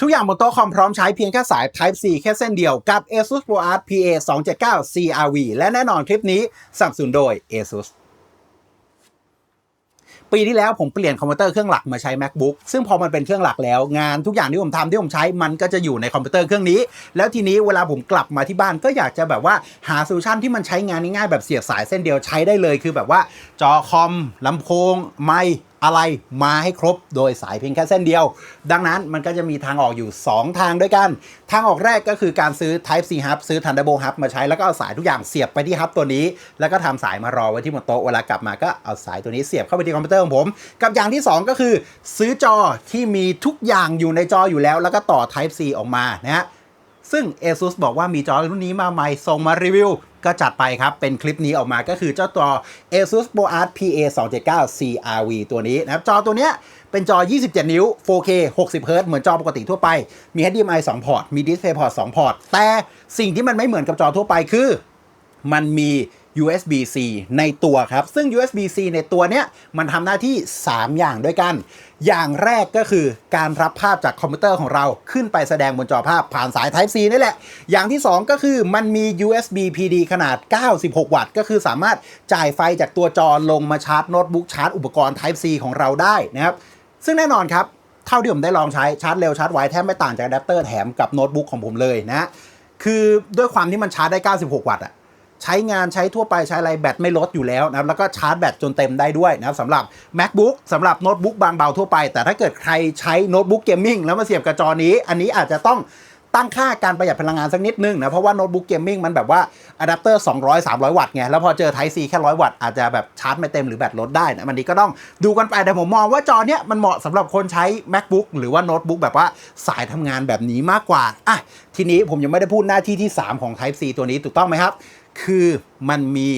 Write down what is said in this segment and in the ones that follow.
ทุกอย่างบนโต๊ะคอมพร้อมใช้เพียงแค่สาย Type C แค่เส้นเดียวกับ ASUS ProArt PA 279 CRV และแน่นอนคลิปนี้สับสนุนโดย ASUS ปีที่แล้วผมเปลี่ยนคอมพิวเตอร์เครื่องหลักมาใช้ MacBook ซึ่งพอมันเป็นเครื่องหลักแล้วงานทุกอย่างที่ผมทำที่ผมใช้มันก็จะอยู่ในคอมพิวเตอร์เครื่องนี้ แล้วทีนี้เวลาผมกลับมาที่บ้านก็อยากจะแบบว่าหาโซลูชันที่มันใช้งานง่ายๆแบบเสียบสายเส้นเดียวใช้ได้เลย คือแบบว่าจอคอมลำโพงไมค์ อะไรมาให้ครบโดยสายเพียงแค่เส้นเดียว ดังนั้นมันก็จะมีทางออกอยู่ 2 ทางด้วยกัน ทางออกแรกก็คือการซื้อ Type C Hub ซื้อ Thunderbolt Hub มาใช้แล้วก็เอาสายทุกอย่างเสียบไปที่ฮับตัวนี้ แล้วก็ทำสายมารอไว้ที่บนโต๊ะเวลากลับมาก็เอาสายตัวนี้เสียบเข้าไปที่คอมพิวเตอร์ของผม กับอย่างที่ 2 ก็คือ ซื้อจอที่มีทุกอย่างอยู่ในจออยู่แล้ว แล้วก็ต่อ Type C ออกมานะฮะ ซึ่ง ASUS บอกว่ามีจอรุ่นนี้มาใหม่ส่งมารีวิว ก็จัดไปครับ เป็นคลิปนี้ออกมาก็คือเจ้าตัว ASUS ProArt PA 279 CRV ตัวนี้นะครับ จอตัวเนี้ยเป็นจอ 27 นิ้ว 4K 60 Hz เหมือนจอปกติทั่วไป มี HDMI 2 พอร์ต มี DisplayPort 2 พอร์ต แต่สิ่งที่มันไม่เหมือนกับจอทั่วไปคือ มันมี USB-C ในตัวครับ ซึ่ง USB-C ในตัวเนี้ยมันทำหน้าที่ 3 อย่างด้วยกัน อย่างแรกก็คือการรับภาพจากคอมพิวเตอร์ของเราขึ้นไปแสดงบนจอภาพผ่านสาย Type C นี่แหละ อย่างที่ 2 ก็คือมันมี USB PD ขนาด 96 วัตต์ ก็คือสามารถจ่ายไฟจากตัวจอลงมาชาร์จโน้ตบุ๊กชาร์จอุปกรณ์ Type C ของเราได้นะครับ ซึ่งแน่นอนครับ เท่าที่ผมได้ลองใช้ชาร์จเร็วชาร์จไวแทบไม่ต่างจากอะแดปเตอร์แถมกับโน้ตบุ๊กของผมเลยนะ คือด้วยความที่มันชาร์จได้ 96 วัตต์อะ ใช้งานใช้ทั่วไปใช้อะไรแบตไม่ลดอยู่แล้วนะครับแล้วก็ชาร์จแบตจนเต็มได้ด้วยนะครับสำหรับ macbook สำหรับโน้ตบุ๊กบางเบาทั่วไป แต่ถ้าเกิดใครใช้โน้ตบุ๊กเกมมิ่งแล้วมาเสียบกับจอนี้ อันนี้อาจจะต้อง ตั้งค่าการประหยัดพลังงานสักนิดนึงนะ เพราะว่าโน้ตบุ๊กเกมมิ่งมันแบบว่าอะแดปเตอร์200 300 วัตต์ไง แล้วพอเจอ Type C แค่ 100 วัตต์อาจจะแบบชาร์จไม่เต็มหรือแบตลดได้นะ มันนี้ก็ต้องดูกันไป แต่ผมมองว่าจอเนี้ยมันเหมาะสำหรับคนใช้ macbook หรือว่าโน้ตบุ๊กแบบว่าสายทำงานแบบนี้มากกว่าอะทีนี้ผมยังไม่ได้พูดหน้าที่ที่ 3 ของ Type C ตัวนี้ถูกต้องไหมครับ คือมันมี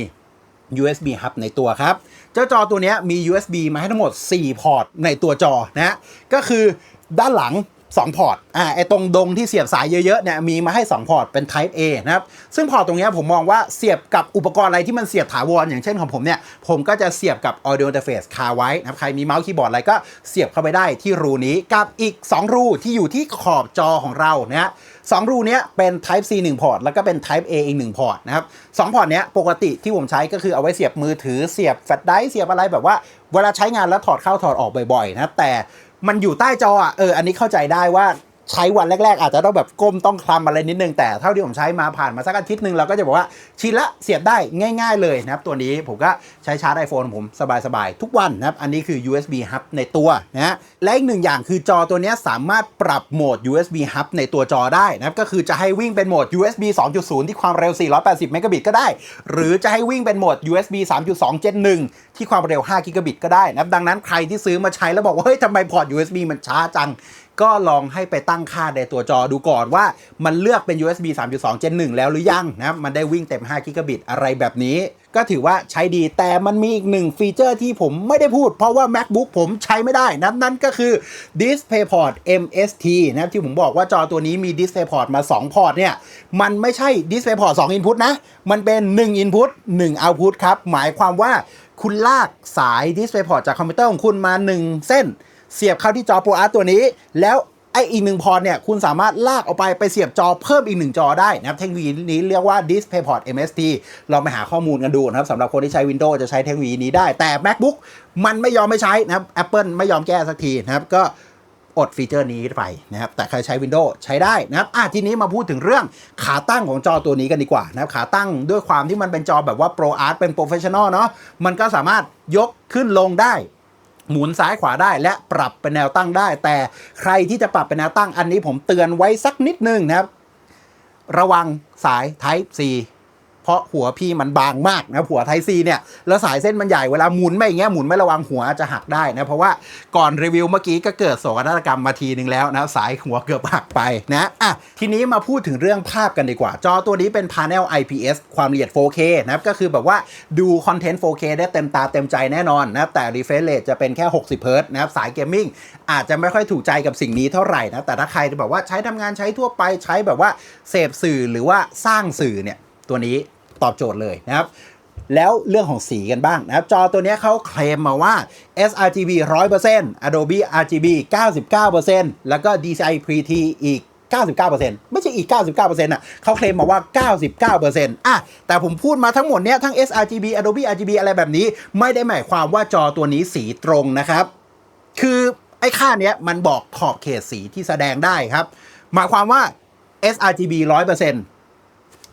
USB hub ในตัวครับ เจ้าจอตัวนี้มี USB มาให้ทั้งหมด 4 พอร์ตในตัวจอนะก็คือด้านหลัง 2 พอร์ต อ่า ไอตรงดงที่เสียบสายเยอะๆ เนี่ย มีมาให้ 2 พอร์ต เป็น Type A นะครับ ซึ่งพอร์ตตรงเนี้ยผมมองว่าเสียบกับอุปกรณ์อะไรที่มันเสียบถาวร อย่างเช่นของผมเนี่ย ผมก็จะเสียบกับ Audio Interface คาไว้นะครับ ใครมีเมาส์คีย์บอร์ดอะไรก็เสียบเข้าไปได้ที่รูนี้ กับอีก 2 รูที่อยู่ที่ขอบจอของเรา นะฮะสองรูเนี้ยเป็น Type C 1 พอร์ต แล้วก็เป็น Type A อีก1พอร์ตนะครับสองพอร์ตเนี้ยปกติที่ผมใช้ก็คือเอาไว้เสียบมือถือ เสียบแฟลชไดร์เสียบอะไรแบบว่า เวลาใช้งานแล้วถอดเข้าถอดออกบ่อยๆนะ แต่ มันอยู่ใต้จออะเอออันนี้เข้าใจได้ว่า ใช้วันแรก ๆ อาจจะต้องแบบก้มต้องคลำอะไรนิดนึง แต่เท่าที่ผมใช้มาผ่านมาสักอาทิตย์หนึ่งเราก็จะบอกว่าชินละเสียบได้ง่าย ๆ เลยนะครับ ตัวนี้ผมก็ใช้ชาร์จไอโฟนผมสบายๆ ทุกวันนะครับ อันนี้คือ USB hub ในตัวนะฮะและอีกหนึ่งอย่างคือจอตัวนี้สามารถปรับโหมด USB hub ในตัวจอได้นะครับก็คือจะให้วิ่งเป็นโหมด USB 2.0 ที่ความเร็ว 480 เมกะบิตก็ได้ หรือจะให้วิ่งเป็นโหมด USB 3.2 Gen 1ที่ความเร็ว 5 กิกะบิตก็ได้นะครับดังนั้นใครที่ซื้อมาใช้แล้วบอกว่าเฮ้ยทำไมพอร์ต USB มันช้าจัง ก็ลองให้ไปตั้งค่าในตัวจอดูก่อนว่ามันเลือกเป็น USB 3.2 Gen 1 แล้วหรือยังนะครับ มันได้วิ่งเต็ม5กิกะบิตอะไรแบบนี้ ก็ถือว่าใช้ดีแต่มันมีอีกหนึ่งฟีเจอร์ที่ผมไม่ได้พูด เพราะว่า MacBook ผมใช้ไม่ได้นะนั่นก็คือ DisplayPort MST นะครับที่ผมบอกว่าจอตัวนี้มี DisplayPort มา 2 พอร์ตเนี่ย มันไม่ใช่ DisplayPort 2 Input นะ มันเป็น 1 Input 1 Output ครับ หมายความว่าคุณลากสาย DisplayPort จากคอมพิวเตอร์ของคุณมา 1 เส้น เสียบเข้าที่จอ ProArt ตัวนี้ แล้วไออีกหนึ่งพอร์ตเนี่ยคุณสามารถลากออกไปไปเสียบจอเพิ่มอีกหนึ่งจอได้นะครับเทคโนโลยีนี้เรียกว่า DisplayPort MST ลองไปหาข้อมูลกันดูนะครับสำหรับคนที่ใช้ Windows จะใช้เทคโนโลยีนี้ได้ แต่ MacBook มันไม่ยอมไม่ใช้นะครับ Apple ไม่ยอมแก้สักทีนะครับก็อดฟีเจอร์นี้ไปนะครับ แต่ใครใช้ Windows ใช้ได้นะครับอะทีนี้มาพูดถึงเรื่องขาตั้งของจอตัวนี้กันดีกว่านะครับ ขาตั้งด้วยความที่มันเป็นจอแบบว่า Pro Art เป็น Professional เนาะมันก็สามารถยกขึ้นลงได้ หมุนซ้ายขวาได้และปรับเป็นแนวตั้งได้ แต่ใครที่จะปรับเป็นแนวตั้งอันนี้ผมเตือนไว้สักนิดนึงนะครับ ระวังสาย Type C เพราะหัวพี่มันบางมากนะหัวไทซีเนี่ยแล้วสายเส้นมันใหญ่เวลาหมุนไม่อย่างเงี้ยหมุนไม่ระวังหัวจะหักได้นะเพราะว่าก่อนรีวิวเมื่อกี้ก็เกิดโศกนาฏกรรมมาทีนึงแล้วนะสายหัวเกือบหักไปนะอะทีนี้มาพูดถึงเรื่องภาพกันดีกว่า จอตัวนี้เป็นพา n e l IPS ความละเอียด 4K นะครับก็คือแบบว่าดูคอนเทนต์ 4K ได้เต็มตาเต็มใจแน่นอนนะแต่ refresh rate จะเป็นแค่ 60 Hz นะครับสายเกมมิ่งอาจจะไม่ค่อยถูกใจกับสิ่งนี้เท่าไหร่นะแต่ถ้าใครแบบว่าใช้ทำงานใช้ทั่วไปใช้แบบว่าเสพสื่อหรือว่าสร้างสื่อเนี่ยตัวนี้ ตอบโจทย์เลยนะครับแล้วเรื่องของสีกันบ้างนะครับ จอตัวนี้เขาเคลมมาว่า sRGB 100% Adobe RGB 99%แล้วก็ DCI PT อีก 99%ไม่ใช่อีก 99%อะเขาเคลมมาว่า 99%อะแต่ผมพูดมาทั้งหมดเนี้ยทั้ง sRGB Adobe RGB อะไรแบบนี้ ไม่ได้หมายความว่าจอตัวนี้สีตรงนะครับ คือไอ้ค่าเนี้ยมันบอกขอบเขตสีที่แสดงได้ครับ หมายความว่า sRGB 100%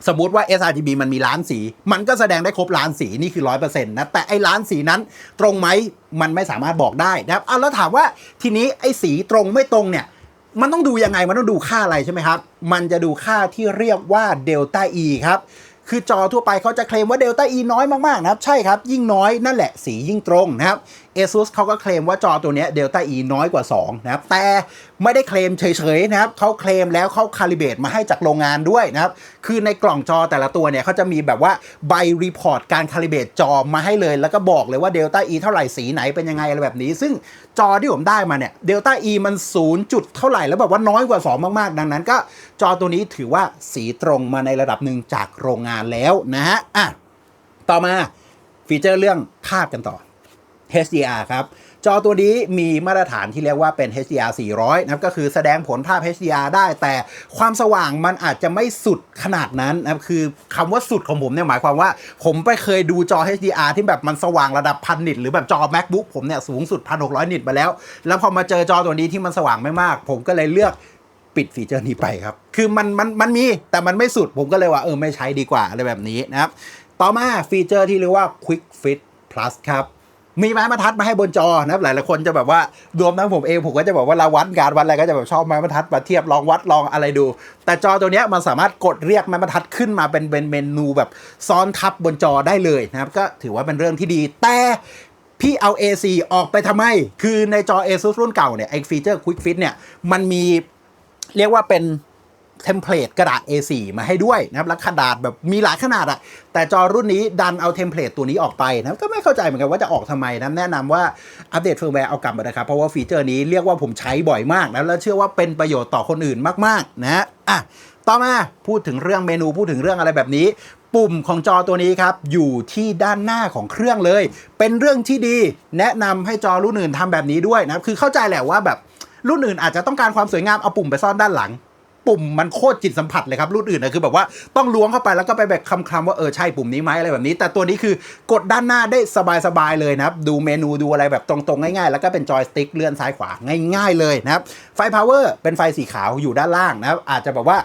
สมมติว่า sRGB มันมีล้านสี มันก็แสดงได้ครบล้านสีนี่คือ 100%นะ แต่ไอ้ล้านสีนั้นตรงไหมมันไม่สามารถบอกได้นะครับเอาแล้วถามว่าทีนี้ไอ้สีตรงไม่ตรงเนี่ยมันต้องดูยังไง มันต้องดูค่าอะไรใช่ไหมครับ มันจะดูค่าที่เรียกว่าเดลต้า E ครับ คือจอทั่วไปเขาจะเคลมว่าเดลต้า E น้อยมาก ๆ นะครับ ใช่ครับ ยิ่งน้อยนั่นแหละสียิ่งตรงนะครับ ASUS เขาก็เคลมว่าจอตัวนี้เดลต้า E น้อยกว่า 2 นะครับ แต่ไม่ได้เคลมเฉยๆนะครับเขาเคลมแล้วเขาคาลิเบตมาให้จากโรงงานด้วยนะครับ คือในกล่องจอแต่ละตัวเนี่ยเขาจะมีแบบว่าใบรีพอร์ตการคาลิเบตจอมาให้เลย แล้วก็บอกเลยว่าเดลต้า E เท่าไหร่สีไหนเป็นยังไงอะไรแบบนี้ ซึ่งจอที่ผมได้มาเนี่ยเดลต้า E มัน0จุดเท่าไหร่แล้วแบบว่าน้อยกว่า 2 มากๆ ดังนั้น ก็จอตัวนี้ถือว่าสีตรงมาในระดับหนึ่งจากโรงงานแล้วนะฮะอะต่อมาฟีเจอร์เรื่องภาพกันต่อ HDR ครับ จอตัวนี้มีมาตรฐานที่เรียกว่าเป็น HDR 400 นะครับ ก็คือแสดงผลภาพ HDR ได้ แต่ความสว่างมันอาจจะไม่สุดขนาดนั้นนะครับ คือคำว่าสุดของผมเนี่ยหมายความว่า ผมไปเคยดูจอ HDR ที่แบบมันสว่างระดับพันนิตหรือแบบจอ MacBook ผมเนี่ยสูงสุด 1,600 นิตมาแล้ว แล้วพอมาเจอจอตัวนี้ที่มันสว่างไม่มาก ผมก็เลยเลือกปิดฟีเจอร์นี้ไปครับ คือมันมันมันมีแต่มันไม่สุด ผมก็เลยว่าเออไม่ใช้ดีกว่าอะไรแบบนี้นะครับ ต่อมาฟีเจอร์ที่เรียกว่า Quick Fit Plus ครับ มีไม้บรรทัดมาให้บนจอนะครับหลายๆคนจะแบบว่ารวมทั้งผมเองผมก็จะบอกว่าเราวัดการวัดอะไรก็จะแบบชอบไม้บรรทัดมาเทียบลองวัดลองอะไรดู แต่จอตัวนี้มันสามารถกดเรียกไม้บรรทัดขึ้นมาเป็นเป็นเมนูแบบซ้อนทับบนจอได้เลยนะครับก็ถือว่าเป็นเรื่องที่ดีแต่พี่เอา AC ออกไปทำไม คือในจอ ASUS รุ่นเก่าเนี่ยไอ้ฟีเจอร์ Quick Fit เนี่ยมันมีเรียกว่าเป็น เทมเพลตกระดาษ A4 มาให้ด้วยนะครับแล้วขนาดแบบมีหลายขนาดอะแต่จอรุ่นนี้ดันเอาเทมเพลตตัวนี้ออกไปนะก็ไม่เข้าใจเหมือนกันว่าจะออกทำไมนะแนะนำว่าอัปเดตเฟิร์มแวร์เอากลับมานะครับเพราะว่าฟีเจอร์นี้เรียกว่าผมใช้บ่อยมากนะแล้วเชื่อว่าเป็นประโยชน์ต่อคนอื่นมากๆนะอะต่อมาพูดถึงเรื่องเมนูพูดถึงเรื่องอะไรแบบนี้ ปุ่มของจอตัวนี้ครับ อยู่ที่ด้านหน้าของเครื่องเลย เป็นเรื่องที่ดีแนะนำให้จอรุ่นอื่นทำแบบนี้ด้วยนะครับคือเข้าใจแหละว่าแบบรุ่นอื่นอาจจะต้องการความสวยงามเอาปุ่มไปซ่อนด้านหลัง ปุ่มมันโคตรจิตสัมผัสเลยครับรุ่นอื่นนะคือแบบว่าต้องล้วงเข้าไปแล้วก็ไปแบบคำๆว่าเออใช่ปุ่มนี้ไหมอะไรแบบนี้ แต่ตัวนี้คือกดด้านหน้าได้สบายๆเลยนะครับดูเมนูดูอะไรแบบตรงๆง่ายๆ แล้วก็เป็นจอยสติ๊กเลื่อนซ้ายขวาง่ายๆเลยนะครับไฟ power เป็นไฟสีขาวอยู่ด้านล่างนะครับอาจจะแบบว่า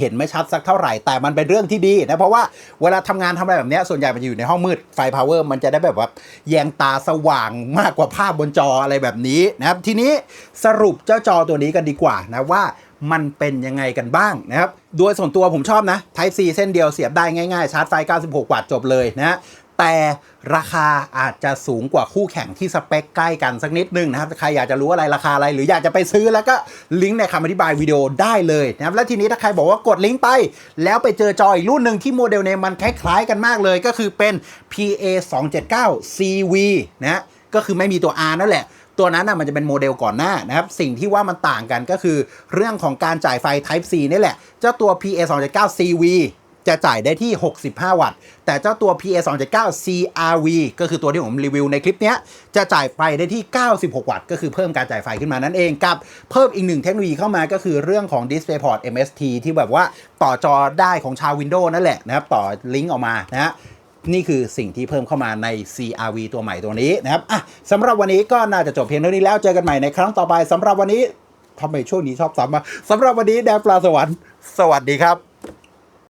เห็นไม่ชัดสักเท่าไหร่ แต่มันเป็นเรื่องที่ดีนะ เพราะว่าเวลาทำงานทำอะไรแบบเนี้ยส่วนใหญ่มันจะอยู่ในห้องมืดไฟ power มันจะได้แบบว่าแยงตาสว่างมากกว่าภาพบนจออะไรแบบนี้นะครับ ทีนี้สรุปเจ้าจอตัวนี้กันดีกว่านะว่า มันเป็นยังไงกันบ้างนะครับ โดยส่วนตัวผมชอบนะ Type C เส้นเดียวเสียบได้ง่ายๆ ชาร์จไฟ 96 วัตต์จบเลยนะแต่ราคาอาจจะสูงกว่าคู่แข่งที่สเปคใกล้กันสักนิดนึงนะครับ ใครอยากจะรู้อะไรราคาอะไร หรืออยากจะไปซื้อแล้วก็ลิงก์ในคำอธิบายวิดีโอได้เลยนะครับ แล้วทีนี้ถ้าใครบอกว่ากดลิงก์ไป แล้วไปเจอจออีกรุ่นหนึ่งที่โมเดลเนมมันคล้ายๆกันมากเลย ก็คือเป็น PA 279 CV นะ ก็คือไม่มีตัว R นั่นแหละ ตัวนั้นนะมันจะเป็นโมเดลก่อนหน้านะครับ สิ่งที่ว่ามันต่างกันก็คือ เรื่องของการจ่ายไฟ Type C นี่แหละ เจ้าตัว pa29cv จะจ่ายได้ที่ 65 วัตต์ แต่เจ้าตัว pa29crv ก็คือตัวที่ผมรีวิวในคลิปนี้ จะจ่ายไฟได้ที่ 96 วัตต์ ก็คือเพิ่มการจ่ายไฟขึ้นมานั่นเองกับ เพิ่มอีกหนึ่งเทคโนโลยีเข้ามาก็คือเรื่องของ DisplayPort MST ที่แบบว่าต่อจอได้ของชาว Windows นั่นแหละนะครับ ต่อลิงก์ออกมานะฮะ นี่คือสิ่งที่เพิ่มเข้ามาใน CRV ตัวใหม่ตัวนี้นะครับอะสำหรับวันนี้ก็น่าจะจบเพียงเท่านี้แล้วเจอกันใหม่ในครั้งต่อไปสำหรับวันนี้ทำไมช่วงนี้ชอบซ้ำมาสำหรับวันนี้แดนปลาสวรรค์สวัสดีครับ